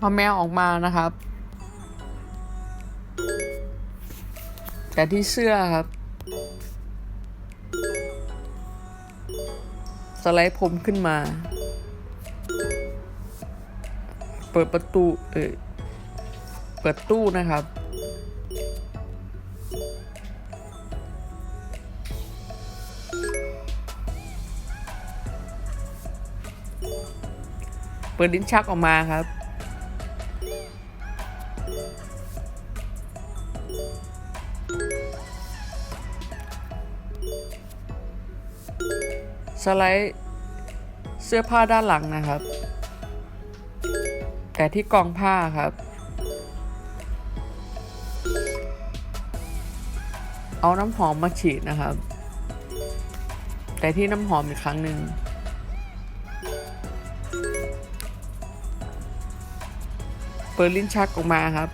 เอาแมวออกมานะครับ แต่ที่เสื้อครับ สไลด์ผมขึ้นมา เปิดประตู เอยเปิดตู้นะครับ เปิดลิ้นชักออกมาครับ สไลด์เสื้อผ้าด้านหลังนะครับ แต่ที่กองผ้าครับ เอาน้ำหอมมาฉีดนะครับ แต่ที่น้ำหอมอีกครั้งหนึ่งเปิดลิ้นชักออกมาครับ